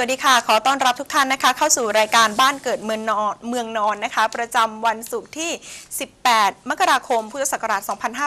สวัสดีค่ะ ขอต้อนรับทุกท่านนะคะ เข้าสู่รายการบ้านเกิดเมืองนอนเมืองนอนนะคะ ประจำวันศุกร์ที่ 18 มกราคม พุทธศักราช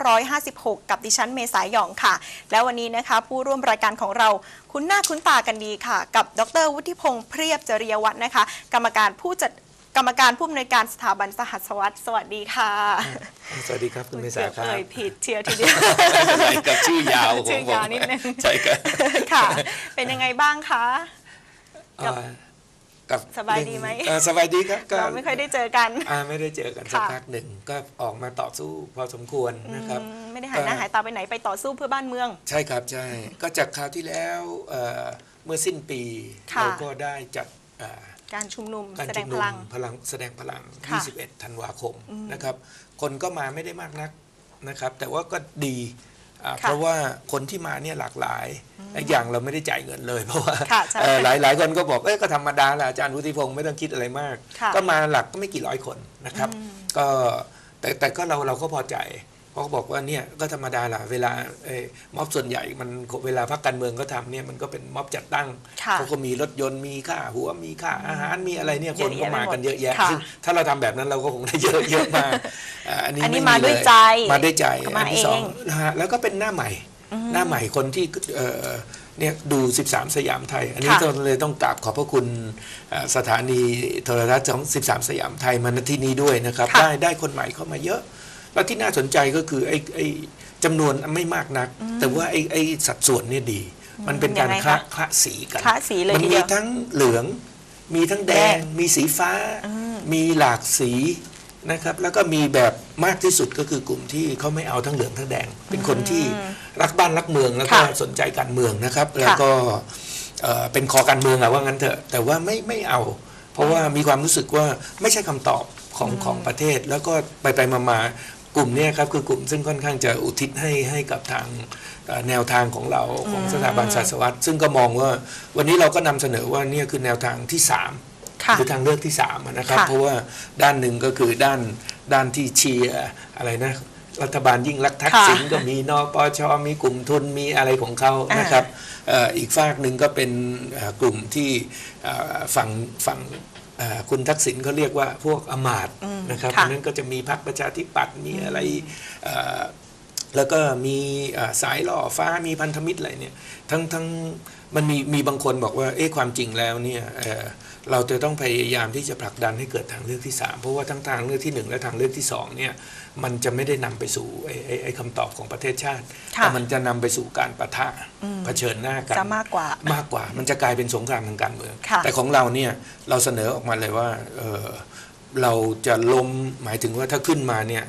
2556 กับดิฉันเมษายหยองค่ะ และวันนี้นะคะ ผู้ร่วมรายการของเราคุ้นหน้าคุ้นตากันดีค่ะ กับดรวุฒิพงษ์เพรียบจริยวัฒน์นะคะ กรรมการผู้จัดกรรมการผู้อำนวยการสถาบันสหัสวัสดิ์สวัสดีค่ะ สวัสดีครับคุณเมษาครับเอ่ยผิดเชียวทีเดียวอะไรกับชื่อยาวของชื่อผมยาวนิดนึงใช่ครับค่ะ เป็นยังไงบ้างคะ กับอ่ากับสบายดีไหมเอ่อสบายดีครับก็เราไม่ค่อยได้เจอกันอ่าไม่ได้เจอกันสักค่ะพักหนึ่งก็ออกมาต่อสู้พอสมควรนะครับอืมไม่ได้หายหน้าหายตาไปไหนไปต่อสู้เพื่อบ้านเมือง ใช่ครับใช่ก็จากคราวที่แล้วเอ่อเมื่อสิ้นปีค่ะเราก็ได้จัดอ่าการชุมนุมการแสดชุงมพนุมลังพลังแสดงพลังค่ะ21 ธันวาคมนะครับ คนก็มาไม่ได้มากนักนะครับ แต่ว่าก็ดี อ่าค่ะเพราะว่าคนที่มาเนี่ยหลากหลายและอย่างเราไม่ได้จ่ายเงินเลย เพราะว่าค่ะใช่ เอ่อหลายหลายคนก็บอกเอ้ยก็ธรรมดาแหละอาจารย์วุฒิพงศ์ไม่ต้องคิดอะไรมาก ค่ะ ก็มาหลักก็ไม่กี่ร้อยคนนะครับ ก็แต่แต่ก็เราเราก็พอใจเพ ราะเขาบอกว่าเนี่ยก็ธรรมดาแหละเวลาเอ่อม็อบส่วนใหญ่มันเวลาพรรคการเมืองเขาทำเนี่ยมันก็เป็นม็อบจัดตั้งค่ะเขาก็มีรถยนต์มีค่าหัวมีค่าอาหารมีอะไรเนี่ยเยคอะนแยะก็มากันเยอะแยะค่ะซึ่งถ้าเราทำแบบนั้นเราก็คงได้เยอะเยอะมากอ่าอันนี้อันนี้ไมาด้วยเลใจมาด้วยใจมาอันที่สองเองนะฮะแล้วก็เป็นหน้าใหม่ หน้าใหม่คนที่เอ่อเนี่ยดู 13 สยามไทย อันนี้ค่ะเราเลยต้องกราบขอบพระคุณเอ่อสถานีโทรทัศน์ของ 13 สยามไทยมาณที่นี้ด้วยนะครับค่ะได้ได้คนใหม่เข้ามาเยอะ แล้วที่น่าสนใจก็คือไอ้ไอ้จำนวนไม่มากนัก แต่ว่าไอ้ไอ้สัดส่วนเนี่ยดี มันเป็นการยังไงคละคะคละสีกันคละสีเลยมันทีเดีมียวทั้งเหลือง มีทั้งแดแดงงมีสีฟ้า มีหลากสีนะครับแล้วก็มีแบบมากที่สุดก็คือกลุ่มที่เขาไม่เอาทั้งเหลืองทั้งแดง เป็นคนที่รักบ้านรักเมืองแล้วก็ค่ะสนใจการเมืองนะครับ แล้วก็เอ่อเป็นคอการเมืองอะว่างั้นเถอะแต่ว่าไม่ไม่เอา เพราะว่ามีความรู้สึกว่าไม่ใช่คำตอบของของประเทศ แล้วก็ไปไปมามา กลุ่มเนี้ครับคือกลุ่มซึ่งค่อนข้างจะอุทิศให้ให้กับทางเอ่อแนวทางของเราของสถาบันศาสวัตซึ่งก็มองว่าวันนี้เราก็นำเสนอว่าเนี่ยคือแนวทางที่สามค่ะหรือทางเลือกที่สามอะนะครับค่ะเพราะว่าด้านหนึ่งก็คือด้านด้านที่เชียร์อะไรนะรัฐบาลยิ่งรักษณ์ทักษิณค่ะก็มีนปชมีกลุ่มทุนมีอะไรของเขาอ่านนะครับเอ่ออีกฝากหนึ่งก็เป็นเอ่อกลุ่มที่เอ่อฝั่งฝั่งเอ่อ คุณทักษิณเขาเรียกว่าพวกอำมาตย์นะครับเพค่ะราะฉะนั้นก็จะมีพรรคประชาธิปัตย์มีอะไรเอ่อแล้วก็มีเอ่อสายล่อฟ้ามีพันธมิตรอะไรเนี่ยทั้งทั้ง มันมีมีบางคนบอกว่าเอ๊ะความจริงแล้วเนี่ยเอ่อเราจะต้องพยายามที่จะผลักดันให้เกิดทางเลือกที่ 3 เพราะว่าทั้งทางเลือกที่ 1 และทางเลือกที่ 2 เนี่ย มันจะไม่ได้นำไปสู่ไอ้ไอ้ไอ้คำตอบของประเทศชาติค่ะแต่มันจะนำไปสู่การประทะเผชิญหน้ากันจะมากกว่ามากกว่า มันจะกลายเป็นสงครามทางการเมืองค่ะแต่ของเราเนี่ยเราเสนอออกมาเลยว่าเอ่อเราจะล้มหมายถึงว่าถ้าขึ้นมาเนี่ย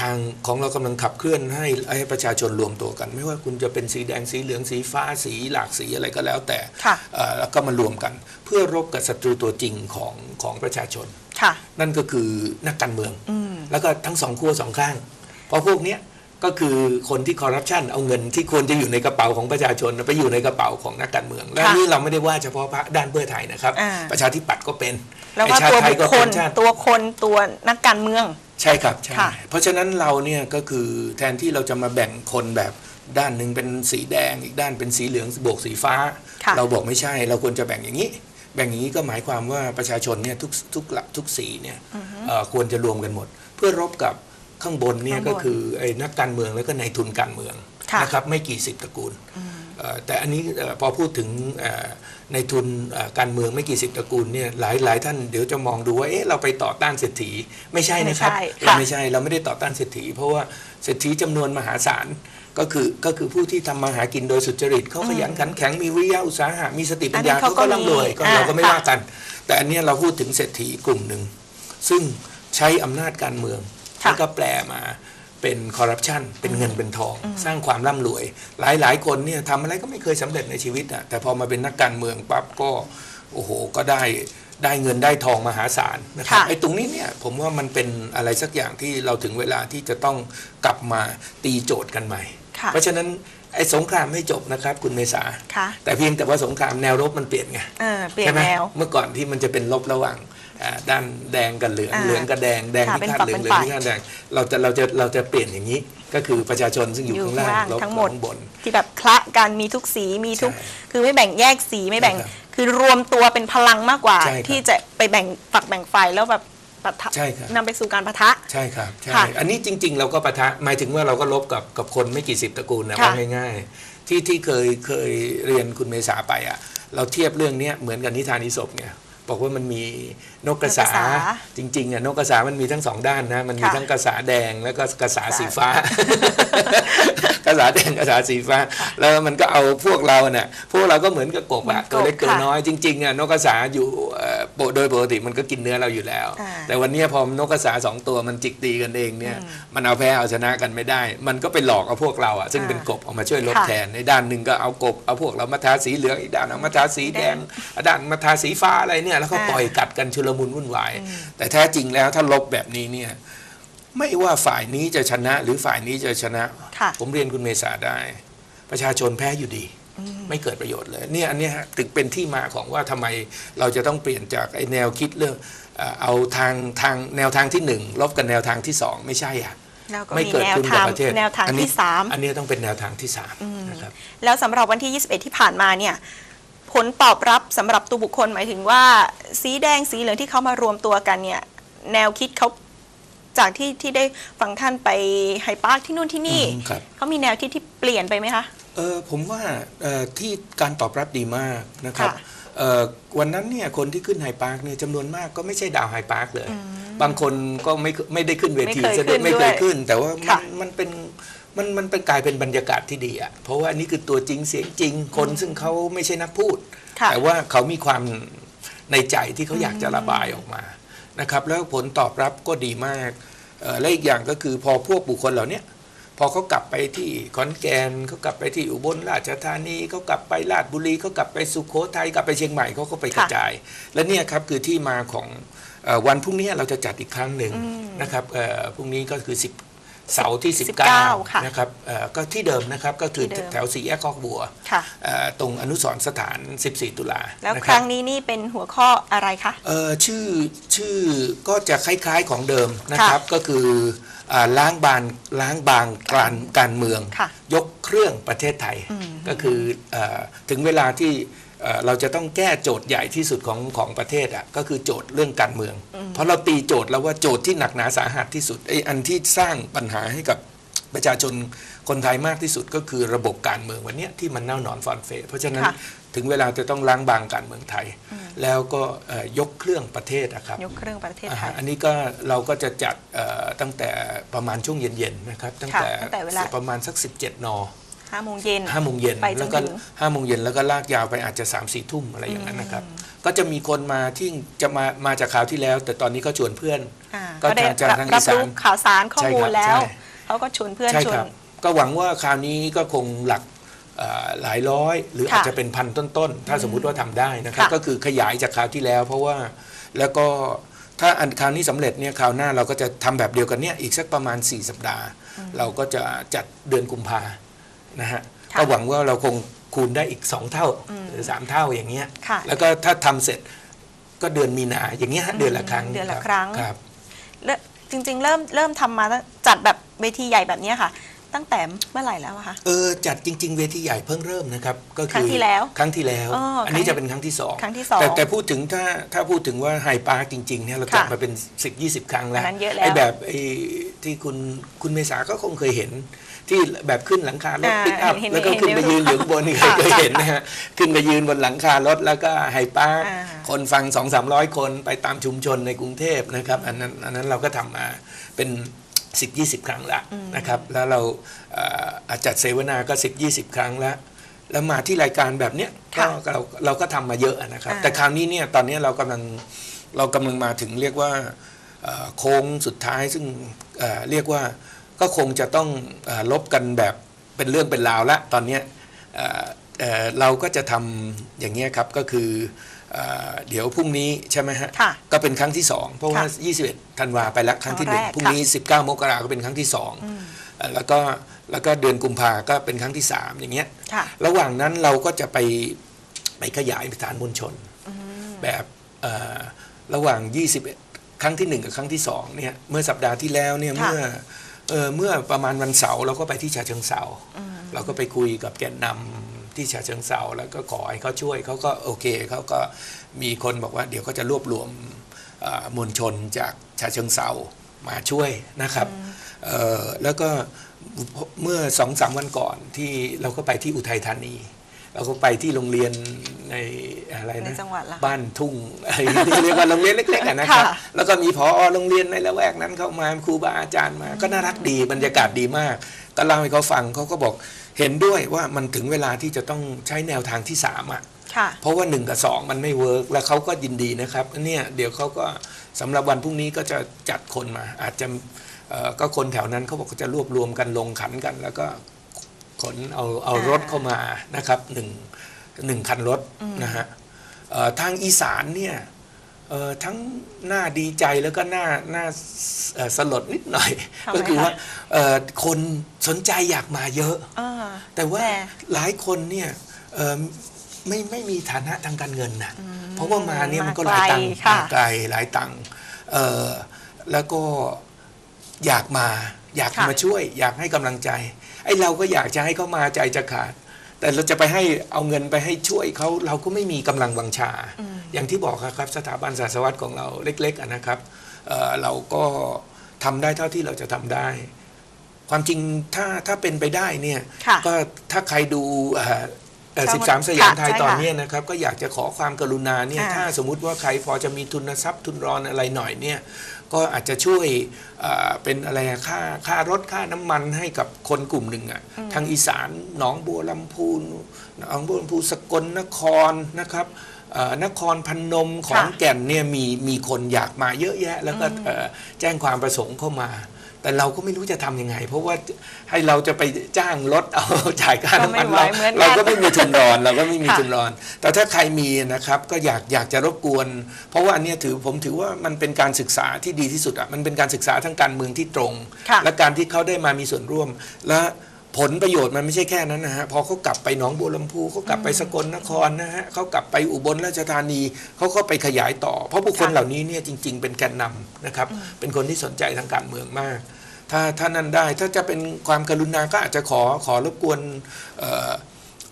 ทางของเรากำลังขับเคลื่อนให้ให้ประชาชนรวมตัวกัน ไม่ว่าคุณจะเป็นสีแดงสีเหลืองสีฟ้าสีหลากสีอะไรก็แล้วแต่ค่ะเอ่อแล้วก็มารวมกัน เพื่อรบกับศัตรูตัวจริงของของประชาชนค่ะนั่นก็คือนักการเมืองอืมแล้วก็ทั้งสองขั้วสองข้าง เพราะพวกเนี้ยก็คือคนที่คอร์รัปชันเอาเงินที่ควรจะอยู่ในกระเป๋าของประชาชนไปอยู่ในกระเป๋าของนักการเมือง และค่ะนี่เราไม่ได้ว่าเฉพาะพรรคด้านเพื่อไทยนะครับอ่าประชาธิปัตย์ก็เป็นแล้วไอ้ก็ชาตัวติไทยบุคก็คเป็ลนชาติตัวคนตัวนักการเมือง ใช่ครับใช่ค่ะ เพราะฉะนั้นเราเนี่ยก็คือแทนที่เราจะมาแบ่งคนแบบด้านหนึ่งเป็นสีแดง อีกด้านเป็นสีเหลืองบวกสีฟ้า ค่ะ เราบอกไม่ใช่ เราควรจะแบ่งอย่างนี้ แบ่งอย่างนี้ก็หมายความว่าประชาชนเนี่ยทุกทุกละทุกสีเนี่ยเอ่อควรจะรวมกันหมด เพื่อรบกับข้างบนเนี่ยข้างบนก็คือไอ้นักการเมืองแล้วก็นายทุนการเมืองค่ะ นะครับไม่กี่สิบตระกูลเอ่อ แต่อันนี้เอ่อพอพูดถึงเอ่อในทุนเอ่อการเมืองไม่กี่สิบตระกูลเนี่ยหลายหลายท่านเดี๋ยวจะมองดูว่าเอ๊ะเราไปต่อต้านเศรษฐีไม่ใช่นะครับไม่ใช่เราค่ะไม่ใช่เราไม่ได้ต่อต้านเศรษฐี เพราะว่าเศรษฐีจำนวนมหาศาลก็คือก็คือผู้ที่ทำมาหากินโดยสุจริตเขาขยันขันแข็งมีวิริยะอุตสาหะมีสติปัญญาอันนี้เขาเขาก็ก็ร่ำรวยมีก็อ่าเราก็ไม่ค่ะว่ากัน แต่อันเนี้ยเราพูดถึงเศรษฐีกลุ่มหนึ่งซึ่งใช้อำนาจการเมืองค่ะแล้วก็แปลมา เป็นคอร์รัปชันเป็นเงินเป็นทอง สร้างความร่ำรวย หลายหลายคนเนี่ยทำอะไรก็ไม่เคยสำเร็จในชีวิตอะแต่พอมาเป็นนักการเมืองปั๊บก็โอ้โหก็ได้ได้เงินได้ทองมหาศาลนะครับค่ะไอ้ตรงนี้เนี่ยผมว่ามันเป็นอะไรสักอย่างที่เราถึงเวลาที่จะต้องกลับมาตีโจทย์กันใหม่ค่ะเพราะฉะนั้นไอ้สงครามไม่จบนะครับ คุณเมษาค่ะแต่เพียงแต่ว่าสงครามแนวรบมันเปลี่ยนไงเออเปลี่ยนใช่ไหมแนวเมื่อก่อนที่มันจะเป็นลบระหว่างอ่า ด้านแดงกับเหลือง อ่าเหลืองกับแดง แดงค่ะที่เป็นข้าฝักเหลืองเป็นเหลืองฝ่ายที่ข้าแดง เราจะเราจะเราจะเปลี่ยนอย่างนี้ ก็คือประชาชนซึ่งอยู่อยู่ข้างล่างข้างล่างลบทั้งหมด ข้างบน ที่แบบคละกันมีทุกสีมีทุก ใช่คือไม่แบ่งแยกสีไม่แบ่ง ใช่ครับคือรวมตัวเป็นพลังมากกว่า ใช่ครับที่จะไปแบ่งฝักแบ่งฝ่ายแล้วแบบปะทะใช่ครับ นำไปสู่การปะทะ ใช่ครับใช่ค่ะอันนี้จริง ๆ เราก็ปะทะหมายถึงว่าเราก็ลบกับกับคนไม่กี่สิบตระกูลนะค่ะว่าง่ายๆ ที่ที่เคยเคยเรียนคุณเมษาไปอะ เราเทียบเรื่องเนี้ยเหมือนกับนิทานอิศพเนี่ย บอกว่ามันมีนกกระสานกกระสาจริงๆอะนกกระสามันมีทั้งสองด้านนะ มันมีค่ะทั้งกระสาแดงแล้วก็กระสาสีกระสา ฟ้ากระสาแดงกระสาสีฟ้า แล้วมันก็เอาพวกเราเนี่ยพวกเราก็เหมือนกับกบอะเหมือนกบตัวเล็กตัวค่ะน้อยจริงๆอะนกกระสาอยู่เอ่อโดยปกติมันก็กินเนื้อเราอยู่แล้วอ่าแต่วันเนี้ยพอนกกระสาสองตัวมันจิกตีกันเองเนี่ยมันเอาแพ้เอาชนะกันไม่ได้ มันก็ไปหลอกเอาพวกเราอะซึ่งอ่าเป็นกบออกมาช่วยลบค่ะแทนในด้านหนึ่งก็เอากบเอาพวกเรามาทาสีเหลืองอีกด้านเอามาทาสีแดงอีกด้านมาทาสีฟ้าอะไรเนี่ยแล้วก็อ่าปล่อยกัดกันชุลมุนวุ่นวายแต่แท้จริงแล้วถ้าลบแบบนี้เนี่ย ไม่ว่าฝ่ายนี้จะชนะ หรือฝ่ายนี้จะชนะ ค่ะผมเรียนคุณเมษาได้ ประชาชนแพ้อยู่ดี ไม่เกิดประโยชน์เลยเนี่ยอันเนี้ยฮะถึงเป็นที่มาของว่าทำไมเราจะต้องเปลี่ยนจากไอแนวคิดเรื่องเอ่อเอาทางทางแนวทางที่หนึ่งลบกับแนวทางที่สองไม่ใช่อะแล้วก็ไม่มีเกิดแนวขึ้นทากับงประเทศแนวทางอันนี้ที่สาม อันนี้ต้องเป็นแนวทางที่สามนะครับ แล้วสำหรับวันที่ 21 ที่ผ่านมาเนี่ย ผลตอบรับสำหรับตัวบุคคลหมายถึงว่า สีแดงสีเหลืองที่เขามารวมตัวกันเนี่ย แนวคิดเขา จากที่ที่ได้ฟังท่านไปไฮปาร์คที่นู่นที่นี่อืมครับ เขามีแนวคิดที่เปลี่ยนไปไหมคะ เออผมว่าเอ่อที่การตอบรับดีมากนะครับค่ะเอ่อวันนั้นเนี่ยคนที่ขึ้นไฮปาร์คเนี่ยจำนวนมากก็ไม่ใช่ดาวไฮปาร์คเลย บางคนก็ไม่ไม่ได้ขึ้นเวทีไม่เคยซะด้วยขึ้นไม่เคด้วยยขึ้น แต่ว่ามัค่ะนมันเป็นมันมันเป็นกลายเป็นบรรยากาศที่ดีอะเพราะว่านี่คือตัวจริงเสียงจริงคนซึ่งเขาไม่ใช่นักพูด ค่ะ แต่ว่าเขามีความในใจที่เขาอยากจะระบายออกมา นะครับแล้วผลตอบรับก็ดีมากเอ่อและอีกอย่างก็คือพอพวกบุคคลเหล่าเนี้ยพอเขากลับไปที่ขอนแก่นเขากลับไปที่อุบลราชธานีเขากลับไปราชบุรีเขากลับไปสุโขทัยกลับไปเชียงใหม่เขาก็ไปกระจาย และเนี่ยครับคือที่มาของเอ่อวันพรุ่งนี้เราจะจัดอีกครั้งหนึ่งนะครับเอ่อพรุ่งนี้ก็คือ 10 เสาร์ที่ 19ค่ะ19นะครับเอ่อก็ที่เดิมนะครับก็คือที่เดิมแถวสี่แยกคอกบัวค่ะเอ่อตรงอนุสรณ์สถาน 14 ตุลาแล้วนะครับรั้งนี้นี่เป็นหัวข้ออะไรคะเอ่อชื่อชื่อก็จะคล้ายๆของเดิมนะครับก็คืออ่าล้างบานล้างบางการการเมืองค่ะยกเครื่องประเทศไทย ก็คือเออถึงเวลาที่ เอ่อเราจะต้องแก้โจทย์ใหญ่ที่สุดของของประเทศอะก็คือโจทย์เรื่องการเมือง เพราะเราตีโจทย์แล้วว่าโจทย์ที่หนักหนาสาหัสที่สุดไอ้อันที่สร้างปัญหาให้กับประชาชนคนไทยมากที่สุดก็คือระบบการเมืองวันเนี้ยที่มันเน่าหนอนฟอนเฟเพราะฉะนั้นค่ะถึงเวลาจะต้องล้างบางการเมืองไทย แล้วก็เอ่อยกเครื่องประเทศนะครับยกเครื่องประเทศอ่าไทฮะยอันนี้ก็เราก็จะจัดเอ่อตั้งแต่ประมาณช่วงเย็นๆนะครับตั้งค่ะแต่ตั้งแต่เวลาประมาณสัก 17 น ห้าโมงเย็นห้าโมงเย็นไปจนแล้วก็ถึงห้าโมงเย็นแล้วก็ลากยาวไปอาจจะ3ามสี่ทุ่มอะไรอย่างนั้นนะครับ ก็จะมีคนมาที่จะมามาจากคราวที่แล้ว แต่ตอนนี้ก็ชวนเพื่อน อ่าก็ก็ได้ทางรับทางรับอีสานรู้ข่าวสารข้อใช่มูครัลบแล้วใช่ เขาก็ชวนเพื่อนใช่ชวคน รับ ก็หวังว่าคราวนี้ก็คงหลักเอ่อหลายร้อย หรือค่ะอาจจะเป็นพันต้นๆ ถ้าสมมุติว่าทำได้นะครับ ค่ะ ก็คือขยายจากคราวที่แล้ว เพราะว่าแล้วก็ถ้าอันคราวนี้สำเร็จเนี่ยคราวหน้าเราก็จะทำแบบเดียวกันเนี่ยอีกสักประมาณ 4 สัปดาห์ เราก็จะจัดเดือนกุมภา นะฮะค่ะก็หวังว่าเราคงคูณได้อีก 2 เท่าหรือ 3 เท่าอย่างเงี้ยค่ะแล้วก็ถ้าทำเสร็จก็เดือนมีนาอย่างเงี้ยฮะเดือนละครั้งเดือนละบครั้งครับเริ่มจริงๆ เริ่มเริ่มทำมาตั้งจัดแบบเวทีใหญ่แบบเนี้ยค่ะ ตั้งแต่เมื่อไหร่แล้วอะคะเออจัดจริง ๆ เวทีใหญ่เพิ่งเริ่มนะครับ ก็ครั้งที่แล้วครั้งที่แล้วอ๋ออัอันนี้ครั้งจะเป็นครั้งที่สองครั้งที่สองแต่แต่พูดถึงถ้าถ้าพูดถึงว่าไฮปาร์คจริงๆเนี่ยเราจัดค่ะมาเป็น 10 20 ครั้งแล้วอันนั้นเยอะแล้วไอ้แบบไอ้ ที่คุณคุณเมษาก็คงเคยเห็น ที่แบบขึ้นหลังคารถอ่าปิกอัพเห็นแล้วก็เห็นขึ้นไปเห็นยืนอยู่ข้างบนนี่เคยค่ะเคยเห็นนะฮะขึ้นไปยืนบนหลังคารถแล้วก็ไฮปาร์คอ่า คนฟังสองสามร้อยคนไปตามชุมชนในกรุงเทพนะครับอันนั้นอันนั้นเราก็ทำมาเป็น 10 20 ครั้งละนะครับแล้วเราเอ่ออาจัดเสวนาก็ 10 20 ครั้งแล้วแล้วมาที่รายการแบบเนี้ยก็ค่ะเราเราก็ทำมาเยอะนะครับ อ่า แต่คราวนี้เนี่ยตอนนี้เรากำลังเรากำลังมาถึงเรียกว่า เอ่อโค้งสุดท้ายซึ่ง เอ่อเรียกว่าก็คงจะต้องเอ่อลบกันแบบเป็นเรื่องเป็นราวละตอนเนี้ยเอ่อเอ่อเราก็จะทำอย่างเงี้ยครับก็คือเอ่อเดี๋ยวพรุ่งนี้ใช่ไหมฮะค่ะก็เป็นครั้งที่ 2 เพราะว่าค่ะ21 ธันวาไปแล้วครั้งที่ครั้งแรก1พรุ่งนี้ 19 มกราก็เป็นครั้งที่2เอ่อแล้วก็แล้วก็เดือนกุมภาก็เป็นครั้งที่ 3 อย่างเงี้ยค่ะระหว่างนั้นเราก็จะไปไปขยายฐานมวลชน แบบเอ่อระหว่าง 21 ครั้งที่ 1 กับครั้งที่2เนี่ยเมื่อสัปดาห์ที่แล้วเนี่ยค่ะเมื่อเออเมื่อประมาณวันเสาร์เราก็ไปที่ฉะเชิงเซาเราก็ไปคุยกับแกนนำที่ฉะเชิงเซาแล้วก็ขอให้เขาช่วยเขาก็โอเคเขาก็มีคนบอกว่าเดี๋ยวเขาจะรวบรวมเอ่อมวลชนจากฉะเชิงเซามาช่วยนะครับเอ่อแล้วก็เมื่อสองสามวันก่อนที่เราก็ไปที่อุทัยธานี เราก็ไปที่โรงเรียนในอะไรในนะจังหวัดละบ้านทุ่งอะไรที่เรียกว่าโรงเรียนเล็กๆอะนะครับค่ะแล้วก็มีพอโรงเรียนในละแวกนั้นเข้ามาครูบาอาจารย์มา ก็น่ารักดีบรรยากาศดีมาก ก็เล่าให้เขาฟังเขาก็บอกเห็นด้วยว่ามันถึงเวลาที่จะต้องใช้แนวทางที่สามอะค่ะเพราะว่า 1 กับ 2 มันไม่เวิร์กแล้วเขาก็ยินดีนะครับเนี่ยเดี๋ยวเขาก็สำหรับวันพรุ่งนี้ก็จะจัดคนมา อาจจะเอ่อก็คนแถวนั้นเขาบอกเขาจะรวบรวมกันลงขันกัน แล้วก็ ขนเอาเอาอ่ารถเข้ามานะครับหนึ่งหนึ่งคันรถนะฮะเอ่อทางอีสานเนี่ยเอ่อทั้งน่าดีใจแล้วก็น่าน่าเอ่อสลดนิดหน่อยทำไมก็คือคะว่าเอ่อคนสนใจอยากมาเยอะอ่าแต่ว่าแต่หลายคนเนี่ยเอ่อไม่ไม่มีฐานะทางการเงินนะเพราะว่ามาเนี่ยมันก็หลายตังค์มาไกลค่ะมาไกลหลายตังค์เอ่อแล้วก็อยากมาอยากค่ะมาช่วย อยากให้กำลังใจ ไอ้เราก็อยากจะให้เขามาใจจะขาด แต่เราจะไปให้เอาเงินไปให้ช่วยเขาเราก็ไม่มีกำลังวังชา อย่างที่บอกครับสถาบันศาสนวัตของเราเล็กๆอะนะครับเอ่อเราก็ทำได้เท่าที่เราจะทำได้ ความจริงถ้าถ้าเป็นไปได้เนี่ยค่ะก็ถ้าใครดู สิบช่สาอมงสยามค่ะไทยใช่ตอนค่ะเนี้ยนะครับก็อยากจะขอความกรุณาเนี่ยอ่าถ้าสมมุติว่าใครพอจะมีทุนทรัพย์ทุนรอนอะไรหน่อยเนี่ยก็อาจจะช่วยเอ่อเป็นอะไรอะค่าค่ารถค่าน้ำมันให้กับคนกลุ่มหนึ่งอะทางอีสานหนองบัวลำพูหนองบัวลำพูสกลนครนะครับเอ่อนครพนมขอนแก่นเนี่ยมีมีคนอยากมาเยอะแยะ แล้วก็เอ่อแจ้งความประสงค์เข้ามา แต่เราก็ไม่รู้จะทำยังไง เพราะว่าให้เราจะไปจ้างรถเอาจ่ายค่าน้ำมันก็ไม่ไหวเราเหมือนกันเราก็ไม่มีทุนรอนเราก็ไม่มีค่ะทุนรอน แต่ถ้าใครมีนะครับ ก็อยากอยากจะรบกวน เพราะว่าอันเนี้ยถือผมถือว่ามันเป็นการศึกษาที่ดีที่สุดอะมันเป็นการศึกษาทางการเมืองที่ตรงค่ะและการที่เขาได้มามีส่วนร่วมและ ผลประโยชน์มันไม่ใช่แค่นั้นนะฮะพอเขากลับไปหนองบัวลำพูเขากลับไปสกลนครนะฮะเขากลับไปอุบลราชธานีเขาก็ไปขยายต่อ เพราะบุคคลค่ะเหล่านี้เนี่ยจริง ๆ เป็นแกนนำนะครับ เป็นคนที่สนใจทางการเมืองมาก ถ้าถ้านั้นได้ถ้าจะเป็นความกรุณาก็อาจจะขอขอรบกวนเอ่อ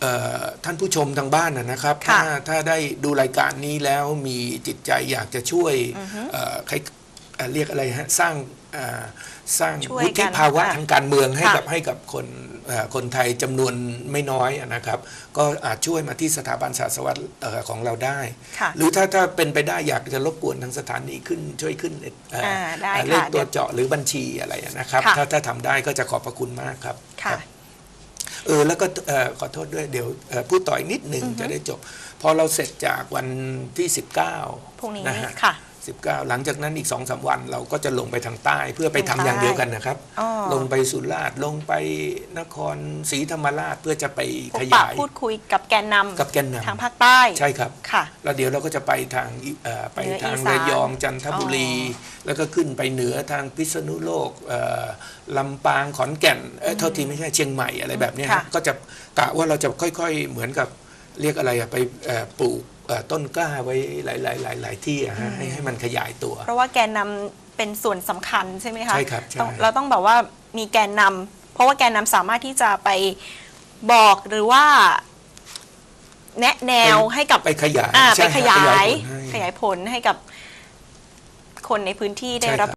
เอ่อท่านผู้ชมทางบ้านนะนะครับค่ะถ้าถ้าได้ดูรายการนี้แล้วมีจิตใจอยากจะช่วยเอ่อใครเอ่อเรียกอะไรฮะสร้างเอ่อสร้างช่วยวุกัฒินภาวะค่ะทางการเมืองให้ค่ะ กับให้กับคนเอ่อคนไทยจำนวนไม่น้อยนะครับ ก็อาจช่วยมาที่สถาบันศาสนวัตเอ่อของเราได้ ค่ะ หรือถ้าถ้าเป็นไปได้อยากจะรบกวนทางสถานีขึ้นช่วยขึ้นเอ่ออาได้เอ่อเลขค่ะตัวเจาะหรือบัญชีอะไรนะครับ ค่ะ ถ้าถ้าทำได้ก็จะขอบพระคุณมากครับค่ะ รับ เออแล้วก็เอ่อขอโทษด้วยเดี๋ยวเอ่อพูดต่ออีกนิดหนึ่งจะได้จบ พอเราเสร็จจากวันที่ 19พรุ่งนี้นะฮะค่ะ 19 หลังจากนั้นอีก2อสาวัน เราก็จะลงไปทางใต้เพื่อไปทำทางใต้อย่างเดียวกันนะครับ อ๋อ ลงไปสุราษฎร์ลงไปนครศรีธรรมราชเพื่อจะไปพบขปะยาย พูดคุยกับแกนนำกับแกนนำ ทางภาคใต้ใช่ครับ ค่ะ แล้วเดี๋ยวเราก็จะไปทางอีเอ่อไปเหนือทางอีสานระยองจันทบุรี อ๋แล้วก็ขึ้นไปเหนือทางพิษณุโลกเอ่อลำปางขอนแก่นเอ้ยเท่าทีไม่ใช่เชียงใหม่อะไรแบบเนี้ยค่ะ ก็จะกะว่าเราจะค่อยๆเหมือนกับเรียกอะไรอะไปเอ่อปลูกเอ่อ ต้นกล้าไว้หลายๆหลายๆหลายที่อะฮะให้ให้มันขยายตัว เพราะว่าแกนนำเป็นส่วนสำคัญใช่ไหมคะใช่ครับใช่ต้องเราต้องแบบว่ามีแกนนำเพราะว่าแกนนำสามารถที่จะไปบอกหรือว่า แนะแนวให้กับไปขยายอ่าใช่ไปฮะขยายผลให้ขยายผลให้กับคนในพื้นที่ได้ใช่รับครับ